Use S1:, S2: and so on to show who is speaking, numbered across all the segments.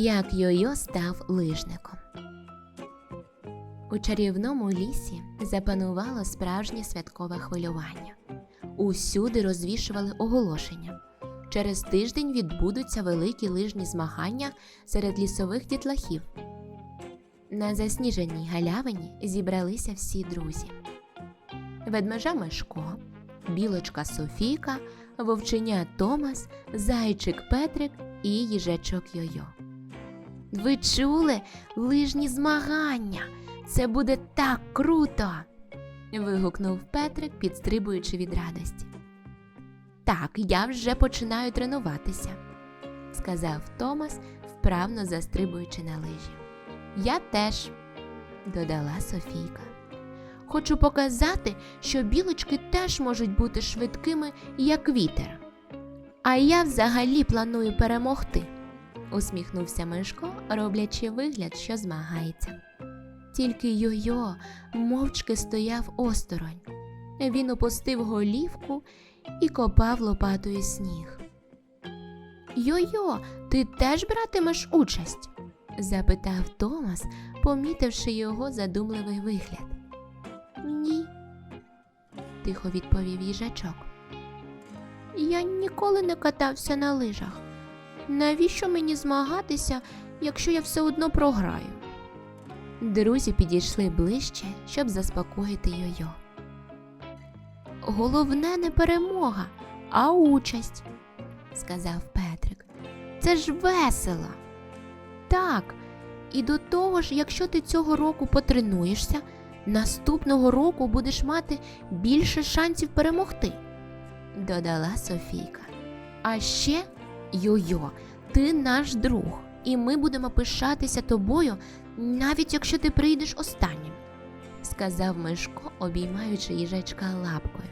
S1: як Йойо став лижником. У чарівному лісі запанувало справжнє святкове хвилювання. Усюди розвішували оголошення. Через тиждень відбудуться великі лижні змагання серед лісових дітлахів. На засніженій галявині зібралися всі друзі: ведмежа Мешко, білочка Софійка, вовченя Томас, зайчик Петрик і їжачок Йойо. Ви чули лижні змагання? Це буде так круто. вигукнув Петрик, підстрибуючи від радості. Так, я вже починаю тренуватися, сказав Томас, вправно застрибуючи на лижі. Я теж, додала Софійка. Хочу показати, що білочки теж можуть бути швидкими, як вітер. А я взагалі планую перемогти, усміхнувся Мишко, роблячи вигляд, що змагається. Тільки Йойо мовчки стояв осторонь. Він опустив голівку і копав лопатою сніг. Йойо, ти теж братимеш участь? запитав Томас, помітивши його задумливий вигляд. Ні, тихо відповів їжачок. Я ніколи не катався на лижах. Навіщо мені змагатися, якщо я все одно програю? Друзі підійшли ближче, щоб заспокоїти Йойо. Головне не перемога, а участь, сказав Петрик. Це ж весело. Так, і до того ж, якщо ти цього року потренуєшся, наступного року будеш мати більше шансів перемогти, додала Софійка. А ще, Йо-Йо, ти наш друг, і ми будемо пишатися тобою, навіть якщо ти прийдеш останнім, сказав Мишко, обіймаючи їжачка лапкою.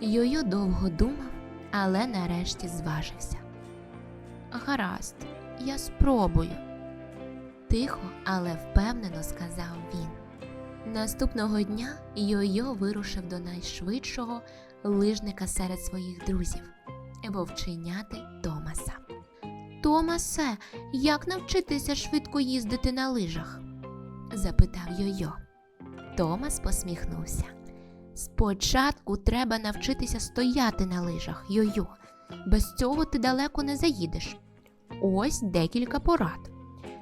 S1: Йо-Йо довго думав, але нарешті зважився. Гаразд, я спробую, тихо, але впевнено сказав він. Наступного дня Йо-Йо вирушив до найшвидшого лижника серед своїх друзів вовченяти Томаса. Томасе, як навчитися швидко їздити на лижах? запитав Йо-Йо. Томас посміхнувся. Спочатку треба навчитися стояти на лижах, Йо-Йо. Без цього ти далеко не заїдеш. Ось декілька порад.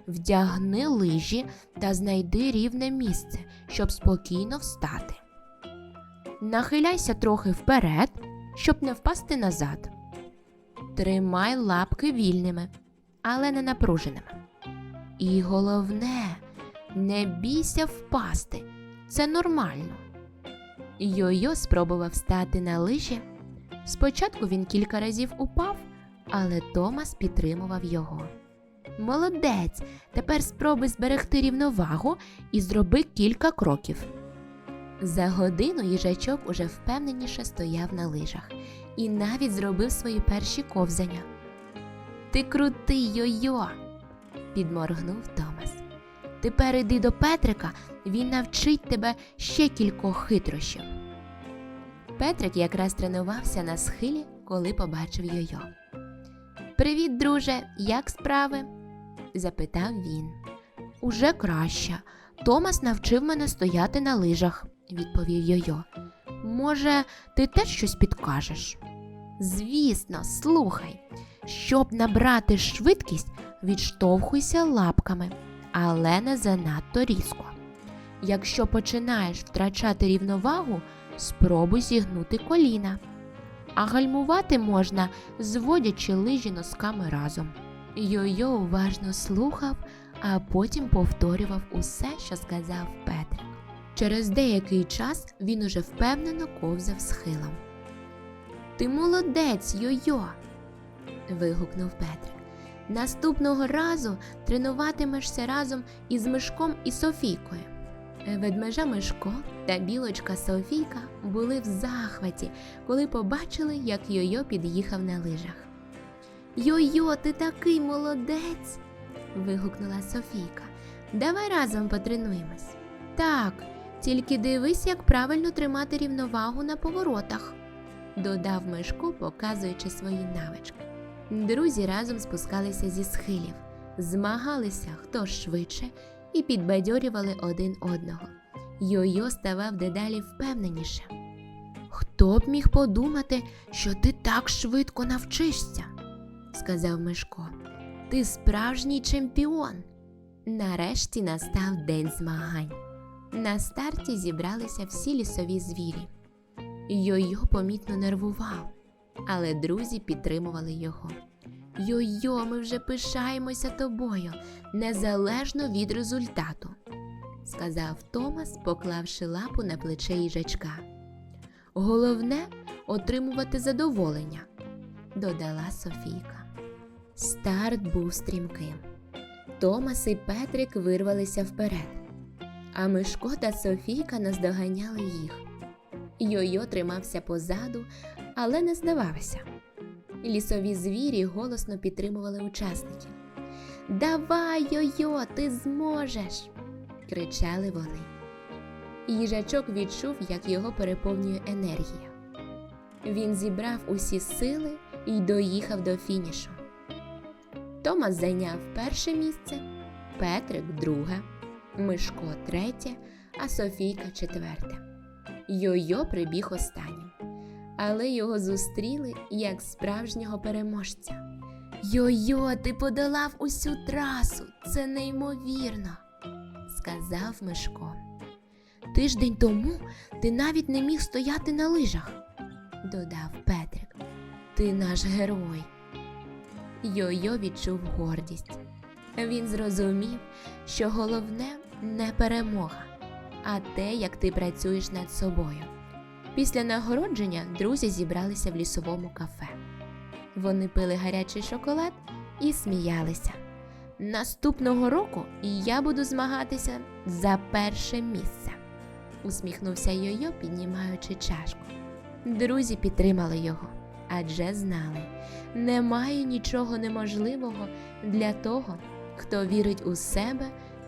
S1: Вдягни лижі та знайди рівне місце, щоб спокійно встати. Нахиляйся трохи вперед, щоб не впасти назад. Тримай лапки вільними, але не напруженими. І головне, не бійся впасти. Це нормально. Йо-йо спробував встати на лижі. Спочатку він кілька разів упав, але Томас підтримував його. Молодець, тепер спробуй зберегти рівновагу і зроби кілька кроків. За годину їжачок уже впевненіше стояв на лижах і навіть зробив свої перші ковзання. Ти крутий йо-йо, підморгнув Томас. Тепер іди до Петрика, він навчить тебе ще кількох хитрощів. Петрик якраз тренувався на схилі, коли побачив йо-йо. Привіт, друже, як справи? запитав він. Уже краще. Томас навчив мене стояти на лижах, відповів Йойо. Може, ти теж щось підкажеш? Звісно, слухай. Щоб набрати швидкість, відштовхуйся лапками, але не занадто різко. Якщо починаєш втрачати рівновагу, спробуй зігнути коліна. А гальмувати можна, зводячи лижі носками разом. Йо-йо уважно слухав, а потім повторював усе, що сказав Петрик. Через деякий час він уже впевнено ковзав схилом. Ти молодець, Йо-йо! вигукнув Петрик. Наступного разу тренуватимешся разом із Мишком і Софійкою. Ведмежа Мишко та білочка Софійка були в захваті, коли побачили, як Йо-Йо під'їхав на лижах. Йо-Йо, ти такий молодець. вигукнула Софійка. Давай разом потренуємось. Так, тільки дивись, як правильно тримати рівновагу на поворотах, додав Мишко, показуючи свої навички. Друзі разом спускалися зі схилів. змагалися хто швидше і підбадьорювали один одного. Йо-йо ставав дедалі впевненішим. Хто б міг подумати, що ти так швидко навчишся, сказав Мишко. Ти справжній чемпіон. Нарешті настав день змагань. На старті зібралися всі лісові звірі. Йо-йо помітно нервував, але друзі підтримували його. Йо-йо, ми вже пишаємося тобою, незалежно від результату, сказав Томас, поклавши лапу на плече їжачка. Головне отримувати задоволення, додала Софійка. Старт був стрімким. Томас і Петрик вирвалися вперед, а Мишко та Софійка наздоганяли їх. Йо-йо тримався позаду, але не здавався. Лісові звірі голосно підтримували учасників. Давай, йо-йо, ти зможеш. кричали вони. Їжачок відчув, як його переповнює енергія. Він зібрав усі сили і доїхав до фінішу. Томас зайняв перше місце, Петрик друге, Мишко третє, а Софійка четверте. Йо-йо прибіг останнім, але його зустріли як справжнього переможця. Йо-йо, ти подолав усю трасу, це неймовірно, сказав Мишко. Тиждень тому ти навіть не міг стояти на лижах, додав Петрик. Ти наш герой. Йо-йо відчув гордість. Він зрозумів, що головне не перемога, а те, як ти працюєш над собою. Після нагородження друзі зібралися в лісовому кафе. Вони пили гарячий шоколад і сміялися. Наступного року я буду змагатися за перше місце, усміхнувся Йо-Йо, піднімаючи чашку. Друзі підтримали його, адже знали, немає нічого неможливого для того, хто вірить у себе